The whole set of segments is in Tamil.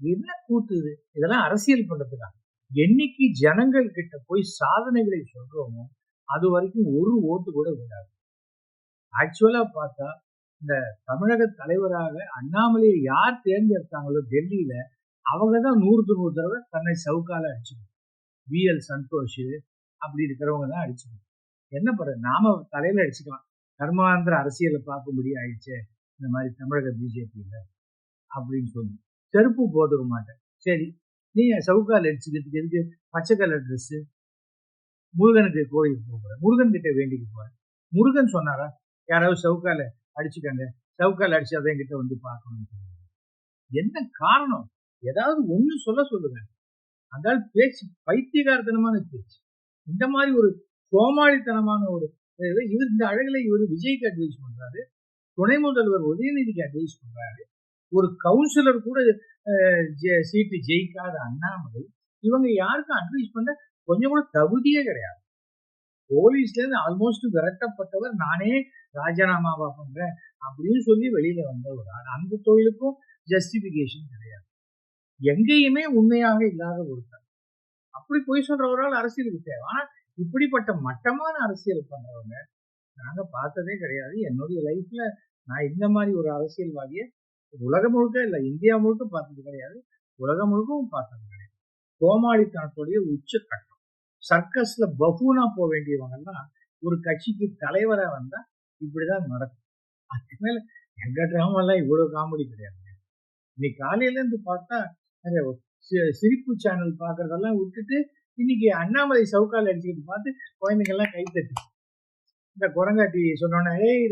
என்ன கூத்து இது இதெல்லாம் அரசியல் பண்றதுக்கா என்னைக்கு ஜனங்கள் கிட்ட போய் சாதனைகளை சொல்றோமோ அது வரைக்கும் ஒரு ஓட்டு கூட விடாது. ஆக்சுவலா பார்த்தா இந்த தமிழக தலைவராக அண்ணாமலையை யார் தேர்ந்தெடுத்தாங்களோ டெல்லியில அவங்க தான் நூறுக்கு நூறு தடவை தன்னை சவுக்கால அடிச்சுக்கணும் வி. எல். சந்தோஷ் அப்படி இருக்கிறவங்க தான் அடிச்சுக்கணும் என்ன பண்ண நாம தலையில அடிச்சுக்கலாம். கர்மாந்திர அரசியலை பார்க்கும்படி ஆயிடுச்சு இந்த மாதிரி தமிழக பிஜேபியில அப்படின்னு சொல்லி. செருப்பு போட்டுக்க மாட்டேன். சரி நீங்க சவுக்கால் அடிச்சுக்கிறதுக்கு எதுக்கு பச்சை கலர் ட்ரெஸ்ஸு முருகனுக்கு கோயிலுக்கு போகிறேன் முருகன் கிட்ட வேண்டிக்கு போகிறேன் முருகன் சொன்னாரா? யாராவது சவுக்கால அடிச்சுக்கங்க. சவுக்கால் அடிச்சு அதை என்கிட்ட வந்து பார்க்கணும் என்ன காரணம்? ஏதாவது ஒண்ணு சொல்ல சொல்லுங்க. அதால் பேச்சு பைத்தியகாரத்தனமான பேச்சு. இந்த மாதிரி ஒரு கோமாளித்தனமான ஒரு இவர் இந்த அழகுல இவர் விஜய்க்கு அட்வைஸ் பண்றாரு. துணை முதல்வர் உதயநிதிக்கு அட்வைஸ் பண்றாரு. ஒரு கவுன்சிலர் கூட சீட்டு ஜெயிக்காத அண்ணாமலை இவங்க யாருக்கும் அட்வைஸ் பண்ண கொஞ்சம் கூட தகுதியே கிடையாது. போலீஸ்ல இருந்து ஆல்மோஸ்ட் விரட்டப்பட்டவர் நானே ராஜினாமாவா பண்றேன் அப்படின்னு சொல்லி வெளியில வந்த ஒரு ஆள் அந்த தொழிலுக்கும் ஜஸ்டிபிகேஷன் கிடையாது. எங்கேயுமே உண்மையாக இல்லாத ஒருத்தர். அப்படி போய் சொல்ற ஒரு ஆள் அரசியலுக்கு தேவை. ஆனா இப்படிப்பட்ட மட்டமான அரசியல் பண்றவங்க நாங்க பார்த்ததே கிடையாது. என்னுடைய லைஃப்ல நான் இந்த மாதிரி ஒரு அரசியல்வாதியை உலகம் முழுக்க இல்ல இந்தியா முழுக்க பார்த்தது கிடையாது. உலகம் முழுக்கவும் பார்த்தது கிடையாது. கோமாளித்தனத்துடைய உச்சக்கட்டம். சர்க்கஸ்ல பஃபூனா போக வேண்டியவங்கெல்லாம் ஒரு கட்சிக்கு தலைவரா வந்தா இப்படிதான் நடக்கும். அதுக்கு மேல எங்க டிராமா இவ்வளவு காமெடி கிடையாது. இன்னைக்கு காலையில இருந்து பார்த்தா சிரிப்பு சேனல் பாக்குறதெல்லாம் விட்டுட்டு இன்னைக்கு அண்ணாமலை சவுக்கால் அடிச்சுக்கிட்டு பார்த்து குழந்தைங்க எல்லாம் கை தட்டு இந்த குரங்காட்டி சொன்னோன்னே ஏய்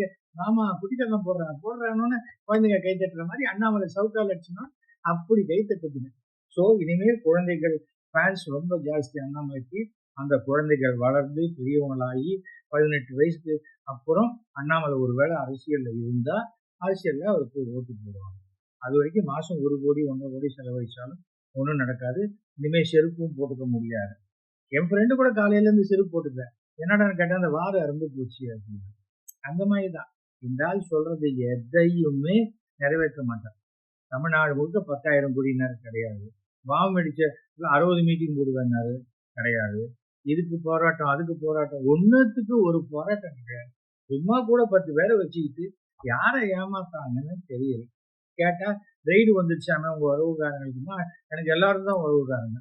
ஆமா குட்டிக்கெல்லாம் போடுறாங்க போடுறாங்கன்னு குழந்தைங்க கை தட்டுற மாதிரி அண்ணாமலை சவுக்கால் அடிச்சுனா அப்படி கை தட்டுதுங்க. ஸோ இனிமேல் குழந்தைகள் ஃபேன்ஸ் ரொம்ப ஜாஸ்தி அண்ணாமலைக்கு. அந்த குழந்தைகள் வளர்ந்து பெரியவங்களாகி பதினெட்டு வயசுக்கு அப்புறம் அண்ணாமலை ஒருவேளை அரசியலில் இருந்தால் அரசியலில் அவருக்கு ஓட்டு போடுவாங்க. அது வரைக்கும் மாதம் ஒரு கோடி ஒன்றரை கோடி செலவழிச்சாலும் ஒன்றும் நடக்காது. இனிமேல் செருப்பும் போட்டுக்க முடியாது. என் ஃப்ரெண்டு கூட காலையிலேருந்து செருப்பு போட்டுக்கிறேன் என்னடான்னு கேட்டா அந்த வாரம் இறந்து போச்சு அப்படின்னு. அந்த மாதிரி தான் இந்த ஆள் சொல்றது எதையுமே நிறைவேற்ற மாட்டார். தமிழ்நாடு முழுக்க பத்தாயிரம் கோடினார் கிடையாது. பாம்பு அடிச்ச அறுபது மீட்டிங் போடுவேன்னாரு கிடையாது. இதுக்கு போராட்டம் அதுக்கு போராட்டம். ஒன்றுத்துக்கு ஒரு போராட்டம் கிடையாது. சும்மா கூட பத்து பேரை வச்சுக்கிட்டு யாரை ஏமாத்தாங்கன்னு தெரியல. கேட்டா ரெய்டு வந்துருச்சாமே உங்க உறவுக்காரங்களுக்குமா எனக்கு எல்லாரும் தான் உறவுக்காரங்க